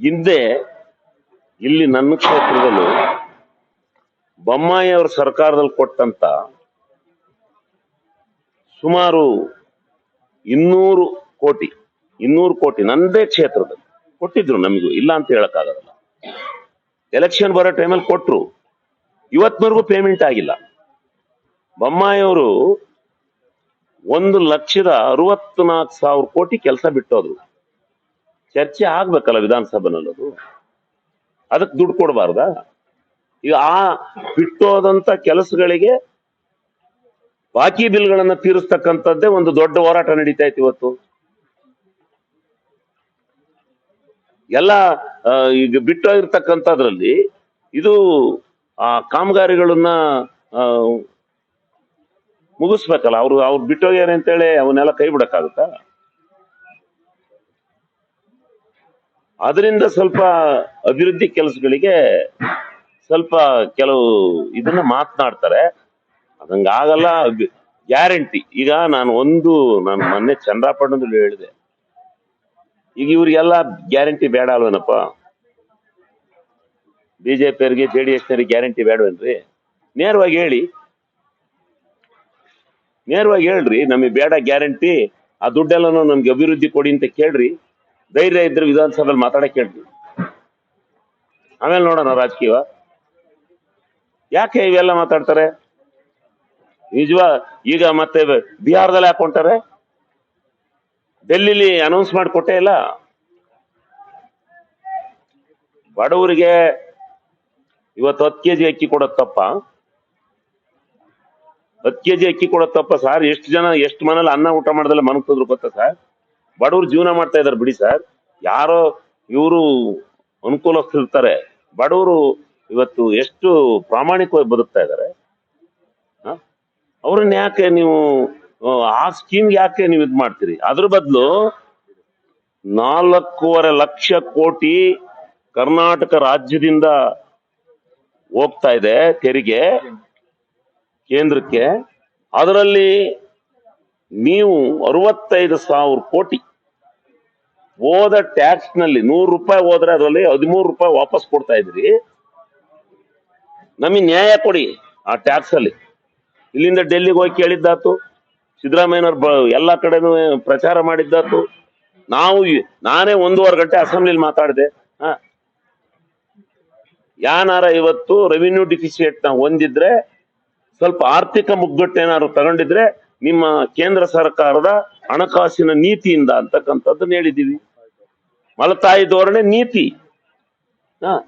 ಹಿಂದೆ ಇಲ್ಲಿ ನನ್ನ ಕ್ಷೇತ್ರದಲ್ಲೂ ಬೊಮ್ಮಾಯಿ ಅವರ ಸರ್ಕಾರದಲ್ಲಿ ಕೊಟ್ಟಂತ ಸುಮಾರು ಇನ್ನೂರು ಕೋಟಿ ಇನ್ನೂರು ಕೋಟಿ ನಂದೇ ಕ್ಷೇತ್ರದಲ್ಲಿ ಕೊಟ್ಟಿದ್ರು ನಮಗೂ, ಇಲ್ಲ ಅಂತ ಹೇಳಕ್ಕಾಗಲ್ಲ. ಎಲೆಕ್ಷನ್ ಬರೋ ಟೈಮಲ್ಲಿ ಕೊಟ್ಟರು ಇವತ್ತಿನವರೆಗೂ ಪೇಮೆಂಟ್ ಆಗಿಲ್ಲ. ಬೊಮ್ಮಾಯಿಯವರು ಒಂದು ಲಕ್ಷದ ಅರವತ್ನಾಲ್ಕು ಸಾವಿರ ಕೋಟಿ ಕೆಲಸ ಬಿಟ್ಟೋದ್ರು. ಚರ್ಚೆ ಆಗ್ಬೇಕಲ್ಲ ವಿಧಾನಸಭೆನಲ್ಲಿ ಅದು ಅದಕ್ಕೆ ದುಡ್ಡು ಕೊಡಬಾರ್ದ? ಈಗ ಆ ಬಿಟ್ಟೋದಂತ ಕೆಲಸಗಳಿಗೆ ಬಾಕಿ ಬಿಲ್ಗಳನ್ನ ತೀರಿಸ್ತಕ್ಕಂಥದ್ದೇ ಒಂದು ದೊಡ್ಡ ಹೋರಾಟ ನಡೀತಾ ಇತ್ತು ಇವತ್ತು. ಎಲ್ಲ ಈಗ ಬಿಟ್ಟೋಗಿರ್ತಕ್ಕಂಥದ್ರಲ್ಲಿ ಇದು ಆ ಕಾಮಗಾರಿಗಳನ್ನ ಮುಗಿಸ್ಬೇಕಲ್ಲ. ಅವ್ರು ಅವ್ರು ಬಿಟ್ಟೋಗ್ಯಾರೆ ಅಂತೇಳಿ ಅವನ್ನೆಲ್ಲ ಕೈ ಬಿಡಕ್ಕಾಗುತ್ತಾ? ಅದರಿಂದ ಸ್ವಲ್ಪ ಅಭಿವೃದ್ಧಿ ಕೆಲಸಗಳಿಗೆ ಸ್ವಲ್ಪ ಕೆಲವು ಇದನ್ನ ಮಾತನಾಡ್ತಾರೆ. ಅದಂಗಾಗಲ್ಲ ಗ್ಯಾರಂಟಿ. ಈಗ ನಾನು ಒಂದು, ನಾನು ಮೊನ್ನೆ ಚಂದ್ರಾಪಟ್ಟಣದಲ್ಲಿ ಹೇಳಿದೆ. ಈಗ ಇವ್ರಿಗೆಲ್ಲ ಗ್ಯಾರಂಟಿ ಬೇಡ ಅಲ್ವೇನಪ್ಪ? ಬಿಜೆಪಿ ಅವರಿಗೆ, ಜೆ ಡಿ ಎಸ್ನವ್ರಿಗೆ ಗ್ಯಾರಂಟಿ ಬೇಡವೇನ್ರಿ? ನೇರವಾಗಿ ಹೇಳಿ. ನೇರವಾಗಿ ಹೇಳ್ರಿ, ನಮಗೆ ಬೇಡ ಗ್ಯಾರಂಟಿ, ಆ ದುಡ್ಡೆಲ್ಲನೂ ನಮ್ಗೆ ಅಭಿವೃದ್ಧಿ ಕೊಡಿ ಅಂತ ಕೇಳ್ರಿ. ಧೈರ್ಯ ಇದ್ರೆ ವಿಧಾನಸಭೆಯಲ್ಲಿ ಮಾತಾಡಕ್ಕೆ ಹೇಳ್ತೀವಿ ಆಮೇಲೆ ನೋಡೋಣ ರಾಜಕೀಯ. ಯಾಕೆ ಇವೆಲ್ಲ ಮಾತಾಡ್ತಾರೆ? ನಿಜವಾ, ಈಗ ಮತ್ತೆ ಬಿಹಾರದಲ್ಲಿ ಹಾಕೊಂತಾರೆ ಡೆಲ್ಲಿಲಿ ಅನೌನ್ಸ್ ಮಾಡಿಕೊಟ್ಟೇ ಇಲ್ಲ ಬಡವರಿಗೆ ಇವತ್ತು ಹತ್ತು ಕೆಜಿ ಅಕ್ಕಿ ಕೊಡೋದು ತಪ್ಪ. ಹತ್ತು ಕೆಜಿ ಅಕ್ಕಿ ಕೊಡೋದು ತಪ್ಪ. ಸರ್, ಎಷ್ಟು ಜನ, ಎಷ್ಟು ಮನೇಲಿ ಅನ್ನ ಊಟ ಮಾಡ್ದಲ್ಲ ಮನಗ್ತದ್ರು ಗೊತ್ತಾ ಸರ್? ಬಡವರು ಜೀವನ ಮಾಡ್ತಾ ಇದಾರೆ ಬಿಡಿ ಸರ್. ಯಾರೋ ಇವರು ಅನುಕೂಲಸ್ಥರಿರ್ತಾರೆ ಬಡವರು ಇವತ್ತು ಎಷ್ಟು ಪ್ರಾಮಾಣಿಕವಾಗಿ ಬದುಕ್ತಾ ಇದ್ದಾರೆ ಅವ್ರನ್ನ ಯಾಕೆ ನೀವು, ಆ ಸ್ಕೀಮ್ ಯಾಕೆ ನೀವು ಇದ್ ಮಾಡ್ತೀರಿ? ಅದ್ರ ಬದಲು ನಾಲ್ಕೂವರೆ ಲಕ್ಷ ಕೋಟಿ ಕರ್ನಾಟಕ ರಾಜ್ಯದಿಂದ ಹೋಗ್ತಾ ಇದೆ ತೆರಿಗೆ ಕೇಂದ್ರಕ್ಕೆ. ಅದರಲ್ಲಿ ನೀವು ಅರವತ್ತೈದು ಸಾವಿರ ಕೋಟಿ ಹೋದ ಟ್ಯಾಕ್ಸ್ನಲ್ಲಿ ನೂರು ರೂಪಾಯಿ ಹೋದ್ರೆ ಅದರಲ್ಲಿ ಹದಿಮೂರು ರೂಪಾಯಿ ವಾಪಸ್ ಕೊಡ್ತಾ ಇದ್ರಿ. ನಮಗೆ ನ್ಯಾಯ ಕೊಡಿ ಆ ಟ್ಯಾಕ್ಸ್ ಅಲ್ಲಿ. ಇಲ್ಲಿಂದ ಡೆಲ್ಲಿಗೆ ಹೋಗಿ ಕೇಳಿದ್ದಾತು. ಸಿದ್ದರಾಮಯ್ಯನವ್ರು ಎಲ್ಲಾ ಕಡೆನೂ ಪ್ರಚಾರ ಮಾಡಿದ್ದಾತು. ನಾವು ನಾನೇ ಒಂದೂವರೆ ಗಂಟೆ ಅಸೆಂಬ್ಲಿಲಿ ಮಾತಾಡಿದೆ. ಹ. ಯಾನಾರ ಇವತ್ತು ರೆವಿನ್ಯೂ ಡಿಫಿಸಿಯೇಟ್ನ ಹೊಂದಿದ್ರೆ, ಸ್ವಲ್ಪ ಆರ್ಥಿಕ ಮುಗ್ಗಟ್ಟು ಏನಾದ್ರು ತಗೊಂಡಿದ್ರೆ, ನಿಮ್ಮ ಕೇಂದ್ರ ಸರ್ಕಾರದ ಹಣಕಾಸಿನ ನೀತಿಯಿಂದ ಅಂತಕ್ಕಂಥದ್ದನ್ನ मला ताई धोरणे नीती। हा।